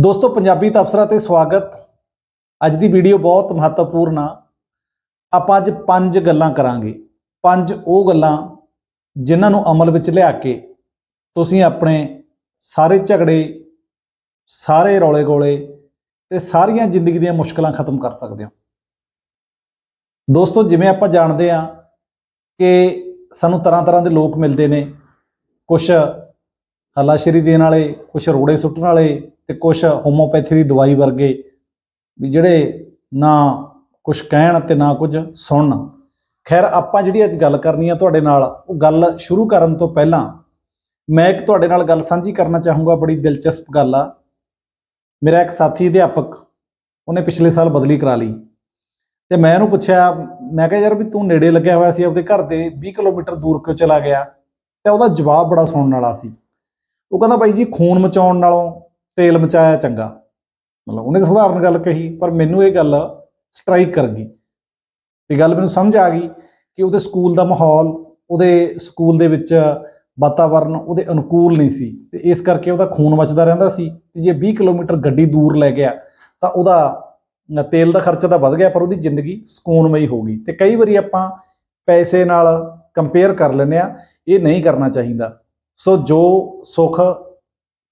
ਦੋਸਤੋ, ਪੰਜਾਬੀ ਤਬਸਰਾ ਤੇ ਸਵਾਗਤ। ਅੱਜ ਦੀ ਵੀਡੀਓ ਬਹੁਤ ਮਹੱਤਵਪੂਰਨ ਆ। ਆਪਾਂ ਅੱਜ ਪੰਜ ਗੱਲਾਂ ਕਰਾਂਗੇ। ਪੰਜ ਉਹ ਗੱਲਾਂ ਜਿਨ੍ਹਾਂ ਨੂੰ ਅਮਲ ਵਿੱਚ ਲਿਆ ਕੇ ਤੁਸੀਂ ਆਪਣੇ ਸਾਰੇ ਝਗੜੇ, ਸਾਰੇ ਰੌਲੇ ਗੋਲੇ ਤੇ ਸਾਰੀਆਂ ਜ਼ਿੰਦਗੀ ਦੀਆਂ ਮੁਸ਼ਕਲਾਂ ਖਤਮ ਕਰ ਸਕਦੇ ਹੋ। ਦੋਸਤੋ, ਜਿਵੇਂ ਆਪਾਂ ਜਾਣਦੇ ਆ ਕਿ ਸਾਨੂੰ ਤਰ੍ਹਾਂ ਤਰ੍ਹਾਂ ਦੇ ਲੋਕ ਮਿਲਦੇ ਨੇ। ਕੁਝ ਹੱਲਾਸ਼ੇਰੀ ਦੇਣ ਵਾਲੇ ਕੁਝ ਰੋੜੇ ਸੁੱਟਣ ਵਾਲੇ ਤੇ ਕੁਝ ਹੋਮੋਪੈਥੀ ਦੀ ਦਵਾਈ ਵਰਗੇ ਵੀ ਜਿਹੜੇ ਨਾ ਕੁਝ ਕਹਿਣ ਤੇ ਨਾ ਕੁਝ ਸੁਣਨ। ਖੈਰ, ਆਪਾਂ ਜਿਹੜੀ ਅੱਜ ਗੱਲ ਕਰਨੀ ਆ ਤੁਹਾਡੇ ਨਾਲ, ਉਹ ਗੱਲ ਸ਼ੁਰੂ ਕਰਨ ਤੋਂ ਪਹਿਲਾਂ ਮੈਂ ਇੱਕ ਤੁਹਾਡੇ ਨਾਲ ਗੱਲ ਸਾਂਝੀ ਕਰਨਾ ਚਾਹੂੰਗਾ, ਬੜੀ ਦਿਲਚਸਪ ਗੱਲ ਆ। ਮੇਰਾ ਇੱਕ ਸਾਥੀ ਅਧਿਆਪਕ, ਉਹਨੇ ਪਿਛਲੇ ਸਾਲ ਬਦਲੀ ਕਰਾ ਲਈ। ਤੇ ਮੈਂ ਉਹਨੂੰ ਪੁੱਛਿਆ, ਮੈਂ ਕਿਹਾ, ਯਾਰ ਵੀ ਤੂੰ ਨੇੜੇ ਲੱਗਿਆ ਹੋਇਆ ਸੀ ਆਪਦੇ ਘਰ ਦੇ 20 ਕਿਲੋਮੀਟਰ ਦੂਰ ਕਿਉਂ ਚਲਾ ਗਿਆ? ਤੇ ਉਹਦਾ ਜਵਾਬ ਬੜਾ ਸੁਣਨ ਵਾਲਾ ਸੀ। ਉਹ ਕਹਿੰਦਾ ਬਾਈ ਜੀ ਖੂਨ ਮਚਾਉਣ ਨਾਲੋਂ ਤੇਲ ਮਚਾਇਆ ਚੰਗਾ। ਮਤਲਬ ਉਹਨੇ ਤਾਂ ਸਧਾਰਨ ਗੱਲ ਕਹੀ, ਪਰ ਮੈਨੂੰ ਇਹ ਗੱਲ ਸਟ੍ਰਾਈਕ ਕਰ ਗਈ। ਤੇ ਗੱਲ ਮੈਨੂੰ ਸਮਝ ਆ ਗਈ ਕਿ ਉਹਦੇ ਸਕੂਲ ਦਾ ਮਾਹੌਲ, ਉਹਦੇ ਸਕੂਲ ਦੇ ਵਿੱਚ ਵਾਤਾਵਰਨ ਉਹਦੇ ਅਨੁਕੂਲ ਨਹੀਂ ਸੀ ਤੇ ਇਸ ਕਰਕੇ ਉਹਦਾ ਖੂਨ ਮਚਦਾ ਰਹਿੰਦਾ ਸੀ। ਤੇ ਜੇ 20 ਕਿਲੋਮੀਟਰ ਗੱਡੀ ਦੂਰ ਲੈ ਗਿਆ, ਤਾਂ ਉਹਦਾ ਤੇਲ ਦਾ ਖਰਚਾ ਤਾਂ ਵੱਧ ਗਿਆ, ਪਰ ਉਹਦੀ ਜ਼ਿੰਦਗੀ ਸਕੂਨਮਈ ਹੋ ਗਈ। ਤੇ ਕਈ ਵਾਰੀ ਆਪਾਂ ਪੈਸੇ ਨਾਲ ਕੰਪੇਅਰ ਕਰ ਲੈਂਦੇ ਆ ਇਹ ਨਹੀਂ ਕਰਨਾ ਚਾਹੀਦਾ। ਸੋ ਜੋ ਸੁਖ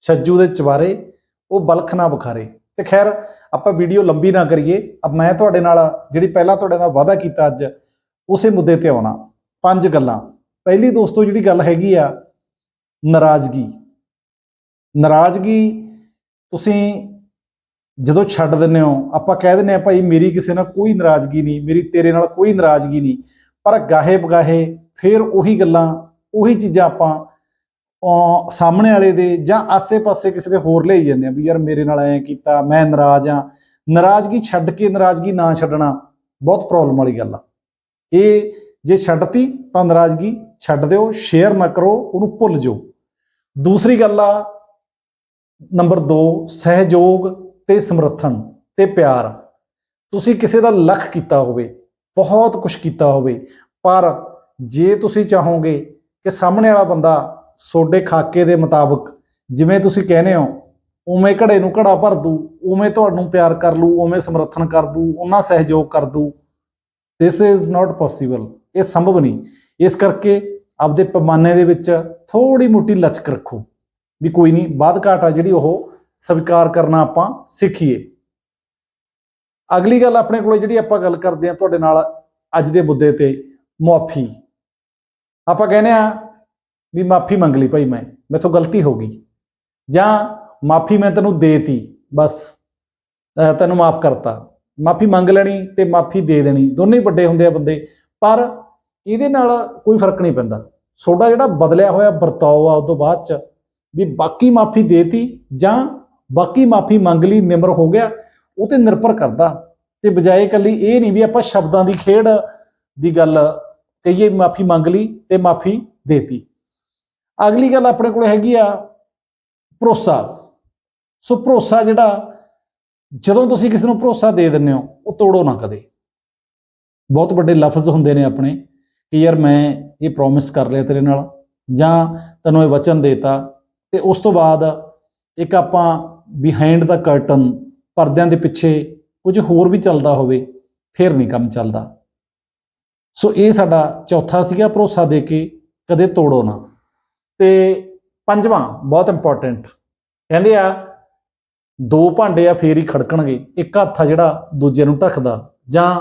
ਛੱਜੂ ਦੇ ਚਵਾਰੇ ਉਹ ਬਲਖ ਨਾ ਬਖਾਰੇ। ਤੇ ਖੈਰ, ਆਪਾਂ ਵੀਡੀਓ ਲੰਬੀ ਨਾ ਕਰੀਏ। ਅਬ ਮੈਂ ਤੁਹਾਡੇ ਨਾਲ ਜਿਹੜੀ ਪਹਿਲਾਂ ਤੁਹਾਡੇ ਨਾਲ ਵਾਅਦਾ ਕੀਤਾ ਅੱਜ, ਉਸੇ ਮੁੱਦੇ ਤੇ ਆਉਣਾ। ਪੰਜ ਗੱਲਾਂ। ਪਹਿਲੀ ਦੋਸਤੋ, ਜਿਹੜੀ ਗੱਲ ਹੈਗੀ ਆ, ਨਾਰਾਜ਼ਗੀ। ਨਾਰਾਜ਼ਗੀ, ਤੁਸੀਂ ਜਦੋਂ ਛੱਡ ਦਿੰਦੇ ਹੋ, ਆਪਾਂ ਕਹਿ ਦਿੰਦੇ ਆ ਭਾਈ, ਮੇਰੀ ਕਿਸੇ ਨਾਲ ਕੋਈ ਨਾਰਾਜ਼ਗੀ ਨਹੀਂ, ਮੇਰੀ ਤੇਰੇ ਨਾਲ ਕੋਈ ਨਾਰਾਜ਼ਗੀ ਨਹੀਂ। ਪਰ ਗਾਹੇ ਬਗਾਹੇ ਫਿਰ ਉਹੀ ਗੱਲਾਂ, ਉਹੀ ਚੀਜ਼ਾਂ ਆਪਾਂ ਸਾਹਮਣੇ ਵਾਲੇ ਦੇ ਜਾਂ ਆਸੇ-ਪਾਸੇ ਕਿਸੇ ਦੇ ਹੋਰ ਲਈ ਜਾਂਦੇ ਆ ਵੀ ਯਾਰ ਮੇਰੇ ਨਾਲ ਐਂ ਕੀਤਾ, ਮੈਂ ਨਾਰਾਜ਼ ਆ। ਨਾਰਾਜ਼ਗੀ ਛੱਡ ਕੇ ਨਾਰਾਜ਼ਗੀ ਨਾ ਛੱਡਣਾ ਬਹੁਤ ਪ੍ਰੋਬਲਮ ਵਾਲੀ ਗੱਲ ਆ। ਇਹ ਜੇ ਛੱਡਤੀ ਤਾਂ ਨਾਰਾਜ਼ਗੀ ਛੱਡ ਦਿਓ ਸ਼ੇਅਰ ਨਾ ਕਰੋ, ਉਹਨੂੰ ਭੁੱਲ ਜਾਓ। ਦੂਸਰੀ ਗੱਲ ਆ ਨੰਬਰ 2 ਸਹਿਯੋਗ ਤੇ ਸਮਰਥਨ ਤੇ ਪਿਆਰ। ਤੁਸੀਂ ਕਿਸੇ ਦਾ ਲੱਖ ਕੀਤਾ ਹੋਵੇ, ਬਹੁਤ ਕੁਝ ਕੀਤਾ ਹੋਵੇ, ਪਰ ਜੇ ਤੁਸੀਂ ਚਾਹੋਗੇ ਕਿ ਸਾਹਮਣੇ ਵਾਲਾ ਬੰਦਾ ਸੋਡੇ ਖਾਕੇ ਦੇ ਮੁਤਾਬਕ ਜਿਵੇਂ ਤੁਸੀਂ ਕਹਿੰਦੇ ਹੋ, ਉਵੇਂ ਘੜੇ ਨੂੰ ਘੜਾ ਭਰ ਦੂ, ਉਵੇਂ ਤੁਹਾਨੂੰ ਪਿਆਰ ਕਰ ਲੂ, ਉਵੇਂ ਸਮਰਥਨ ਕਰ ਦੂ ਉਹਨਾਂ ਸਹਿਯੋਗ ਕਰ ਦੂ। ਥਿਸ ਇਜ਼ ਨਾਟ ਪੋਸੀਬਲ ਇਹ ਸੰਭਵ ਨਹੀਂ। ਇਸ ਕਰਕੇ ਆਪਦੇ ਪੈਮਾਨੇ ਦੇ ਵਿੱਚ ਥੋੜੀ ਮੋਟੀ ਲਚਕ ਰੱਖੋ। ਵੀ ਕੋਈ ਨਹੀਂ ਬਾਦ ਘਾਟ ਆ ਜਿਹੜੀ ਉਹ ਸਵੀਕਾਰ ਕਰਨਾ ਆਪਾਂ ਸਿੱਖੀਏ। ਅਗਲੀ ਗੱਲ ਆਪਣੇ ਕੋਲੇ ਜਿਹੜੀ ਆਪਾਂ ਗੱਲ ਕਰਦੇ ਆ ਤੁਹਾਡੇ ਨਾਲ ਅੱਜ ਦੇ ਮੁੱਦੇ ਤੇ ਮੁਆਫੀ। ਆਪਾਂ ਕਹਿੰਦੇ ਆ ਵੀ ਮਾਫੀ ਮੰਗ ਲਈ ਭਾਈ ਮੈਂ, ਮੈਥੋਂ ਗਲਤੀ ਹੋ ਗਈ। ਜਾਂ ਮਾਫੀ ਮੈਂ ਤੈਨੂੰ ਦੇਤੀ, ਬਸ ਤੈਨੂੰ ਮਾਫ ਕਰਤਾ। ਮਾਫੀ ਮੰਗ ਲੈਣੀ ਤੇ ਮਾਫੀ ਦੇ ਦੇਣੀ, ਦੋਨੇ ਵੱਡੇ ਹੁੰਦੇ ਆ ਬੰਦੇ। ਪਰ ਇਹਦੇ ਨਾਲ ਕੋਈ ਫ਼ਰਕ ਨਹੀਂ ਪੈਂਦਾ। ਤੁਹਾਡਾ ਜਿਹੜਾ ਬਦਲਿਆ ਹੋਇਆ ਵਰਤਾਓ ਆ ਉਸ ਤੋਂ ਬਾਅਦ ਚ ਵੀ ਬਾਕੀ ਮਾਫੀ ਦੇਤੀ ਜਾਂ ਬਾਕੀ ਮਾਫੀ ਮੰਗ ਲਈ, ਨਿਮਰ ਹੋ ਗਿਆ, ਉਹ ਤੇ ਨਿਰਭਰ ਕਰਦਾ। ਤੇ ਬਜਾਏ ਇਕੱਲੀ ਇਹ ਨਹੀਂ ਵੀ ਆਪਾਂ ਸ਼ਬਦਾਂ ਦੀ ਖੇਡ ਦੀ ਗੱਲ ਕਹੀਏ, ਮਾਫੀ ਮੰਗ ਲਈ ਤੇ ਮਾਫੀ ਦੇਤੀ। ਅਗਲੀ ਗੱਲ ਆਪਣੇ ਕੋਲ ਹੈਗੀ ਆ, ਭਰੋਸਾ। ਸੋ ਭਰੋਸਾ ਜਿਹੜਾ, ਜਦੋਂ ਤੁਸੀਂ ਕਿਸੇ ਨੂੰ ਭਰੋਸਾ ਦੇ ਦਿੰਦੇ ਹੋ, ਉਹ ਤੋੜੋ ਨਾ ਕਦੇ। ਬਹੁਤ ਵੱਡੇ ਲਫ਼ਜ਼ ਹੁੰਦੇ ਨੇ ਆਪਣੇ, ਕਿ ਯਾਰ ਮੈਂ ਇਹ ਪ੍ਰੋਮਿਸ ਕਰ ਲਿਆ ਤੇਰੇ ਨਾਲ, ਜਾਂ ਤੈਨੂੰ ਇਹ ਵਚਨ ਦੇਤਾ। ਤੇ ਉਸ ਤੋਂ ਬਾਅਦ ਇੱਕ ਆਪਾਂ ਬਿਹਾਈਂਡ ਦਾ ਕਰਟਨ ਪਰਦਿਆਂ ਦੇ ਪਿੱਛੇ ਕੁਝ ਹੋਰ ਵੀ ਚੱਲਦਾ ਹੋਵੇ, ਫਿਰ ਨਹੀਂ ਕੰਮ ਚੱਲਦਾ। ਸੋ ਇਹ ਸਾਡਾ ਚੌਥਾ ਸੀਗਾ ਭਰੋਸਾ ਦੇ ਕੇ ਕਦੇ ਤੋੜੋ ਨਾ। ਤੇ ਪੰਜਵਾਂ, ਬਹੁਤ ਇੰਪੋਰਟੈਂਟ ਕਹਿੰਦੇ ਆ, ਦੋ ਭਾਂਡੇ ਆ ਫੇਰ ਹੀ ਖੜਕਣਗੇ, ਇੱਕ ਹੱਥ ਆ ਜਿਹੜਾ ਦੂਜੇ ਨੂੰ ਢੱਕਦਾ, ਜਾਂ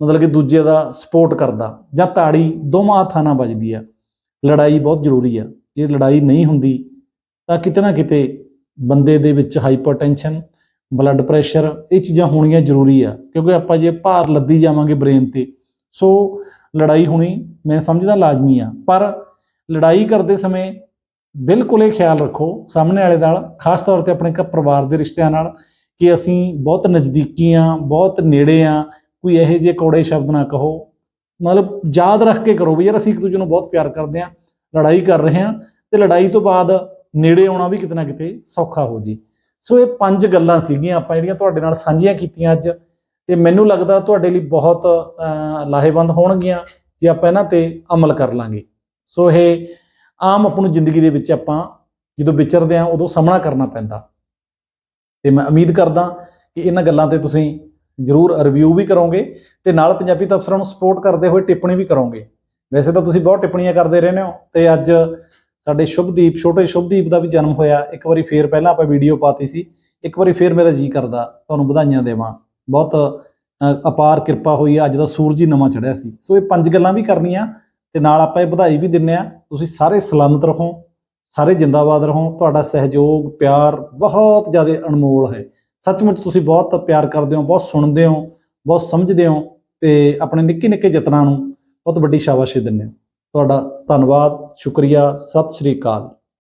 ਮਤਲਬ ਕਿ ਦੂਜੇ ਦਾ ਸਪੋਰਟ ਕਰਦਾ, ਜਾਂ ਤਾੜੀ ਦੋਵਾਂ ਹੱਥਾਂ ਨਾਲ ਵੱਜਦੀ ਆ। ਲੜਾਈ ਬਹੁਤ ਜ਼ਰੂਰੀ ਆ। ਜੇ ਲੜਾਈ ਨਹੀਂ ਹੁੰਦੀ, ਤਾਂ ਕਿਤੇ ਨਾ ਕਿਤੇ ਬੰਦੇ ਦੇ ਵਿੱਚ ਹਾਈਪਰਟੈਂਸ਼ਨ ਬਲੱਡ ਪ੍ਰੈਸ਼ਰ ਇਹ ਚੀਜ਼ਾਂ ਹੋਣੀਆਂ ਜ਼ਰੂਰੀ ਆ, ਕਿਉਂਕਿ ਆਪਾਂ ਜੇ ਭਾਰ ਲੱਦੀ ਜਾਵਾਂਗੇ ਬ੍ਰੇਨ ਤੇ ਸੋ ਲੜਾਈ ਹੋਣੀ ਮੈਂ ਸਮਝਦਾ ਲਾਜ਼ਮੀ ਆ, ਪਰ ਲੜਾਈ ਕਰਦੇ ਸਮੇਂ ਬਿਲਕੁਲ ਇਹ ਖਿਆਲ ਰੱਖੋ, ਸਾਹਮਣੇ ਵਾਲੇ ਨਾਲ, ਖਾਸ ਤੌਰ ਤੇ ਆਪਣੇ ਘਰ ਪਰਿਵਾਰ ਦੇ ਰਿਸ਼ਤਿਆਂ ਨਾਲ, ਕਿ ਅਸੀਂ ਬਹੁਤ ਨਜ਼ਦੀਕੀ ਆ, ਬਹੁਤ ਨੇੜੇ ਆ, ਕੋਈ ਇਹੋ ਜਿਹੇ ਕੋੜੇ ਸ਼ਬਦ ਨਾ ਕਹੋ। ਮਤਲਬ ਯਾਦ ਰੱਖ ਕੇ ਕਰੋ ਵੀ ਯਾਰ ਅਸੀਂ ਇੱਕ ਦੂਜੇ ਨੂੰ ਬਹੁਤ ਪਿਆਰ ਕਰਦੇ ਆ, ਲੜਾਈ ਕਰ ਰਹੇ ਆ, ਤੇ ਲੜਾਈ ਤੋਂ ਬਾਅਦ ਨੇੜੇ ਆਉਣਾ ਵੀ ਕਿਤੇ ਨਾ ਕਿਤੇ ਸੌਖਾ ਹੋ ਜੀ। ਸੋ ਇਹ ਪੰਜ ਗੱਲਾਂ ਸੀਗੀਆਂ ਆਪਾਂ ਜਿਹੜੀਆਂ ਤੁਹਾਡੇ ਨਾਲ ਸਾਂਝੀਆਂ ਕੀਤੀਆਂ ਅੱਜ, ਤੇ ਮੈਨੂੰ ਲੱਗਦਾ ਤੁਹਾਡੇ ਲਈ ਬਹੁਤ ਲਾਹੇਵੰਦ ਹੋਣਗੀਆਂ, ਜੇ ਆਪਾਂ ਇਹਨਾਂ ਤੇ ਅਮਲ ਕਰ ਲਾਂਗੇ। ਸੋ ਇਹ ਆਮ ਆਪਣੀ ਜ਼ਿੰਦਗੀ ਦੇ ਵਿੱਚ ਆਪਾਂ ਜਦੋਂ ਵਿਚਰਦੇ ਆ ਉਦੋਂ ਸਾਹਮਣਾ ਕਰਨਾ ਪੈਂਦਾ। ਤੇ ਮੈਂ ਉਮੀਦ ਕਰਦਾ ਕਿ ਇਹਨਾਂ ਗੱਲਾਂ ਤੇ ਤੁਸੀਂ ਜਰੂਰ ਰਿਵਿਊ ਵੀ ਕਰੋਗੇ ਤੇ ਨਾਲ ਪੰਜਾਬੀ ਤਬਸਰਾਂ ਨੂੰ ਸਪੋਰਟ ਕਰਦੇ ਹੋਏ ਟਿੱਪਣੀ ਵੀ ਕਰੋਗੇ। ਵੈਸੇ ਤਾਂ ਤੁਸੀਂ ਬਹੁਤ ਟਿੱਪਣੀਆਂ ਕਰਦੇ ਰਹਿੰਦੇ ਹੋ ਤੇ ਅੱਜ ਸਾਡੇ ਸ਼ੁਭਦੀਪ, ਛੋਟੇ ਸ਼ੁਭਦੀਪ ਦਾ ਵੀ ਜਨਮ ਹੋਇਆ। ਇੱਕ ਵਾਰੀ ਫੇਰ ਪਹਿਲਾਂ ਆਪਾਂ ਵੀਡੀਓ ਪਾਤੀ ਸੀ। ਇੱਕ ਵਾਰੀ ਫੇਰ ਮੇਰਾ ਜੀ ਕਰਦਾ। ਤੁਹਾਨੂੰ ਵਧਾਈਆਂ ਦੇਵਾਂ। ਬਹੁਤ ਅਪਾਰ ਕਿਰਪਾ ਹੋਈ ਹੈ ਅੱਜ ਦਾ ਸੂਰਜ ਹੀ ਨਵਾਂ ਚੜ੍ਹਿਆ ਸੀ। ਸੋ ਇਹ ਪੰਜ ਗੱਲਾਂ ਵੀ ਕਰਨੀਆਂ। ਤੇ ਨਾਲ ਆਪਾਂ ਇਹ ਵਧਾਈ ਵੀ ਦਿੰਨੇ ਆ। ਤੁਸੀਂ ਸਾਰੇ ਸਲਾਮਤ ਰਹੋ, ਸਾਰੇ ਜਿੰਦਾਬਾਦ ਰਹੋ। ਤੁਹਾਡਾ ਸਹਿਯੋਗ, ਪਿਆਰ ਬਹੁਤ ਜ਼ਿਆਦਾ ਅਨਮੋਲ ਹੈ। ਸੱਚਮੁੱਚ ਤੁਸੀਂ ਬਹੁਤ ਪਿਆਰ ਕਰਦੇ ਹੋ, ਬਹੁਤ ਸੁਣਦੇ ਹੋ, ਬਹੁਤ ਸਮਝਦੇ ਹੋ ਤੇ ਆਪਣੇ ਨਿੱਕੇ ਨਿੱਕੇ ਯਤਨਾਂ ਨੂੰ ਬਹੁਤ ਵੱਡੀ ਸ਼ਾਬਾਸ਼ੀ ਦਿੰਦੇ ਹੋ ਤੁਹਾਡਾ ਧੰਨਵਾਦ, ਸ਼ੁਕਰੀਆ, ਸਤਿ ਸ਼੍ਰੀ ਅਕਾਲ।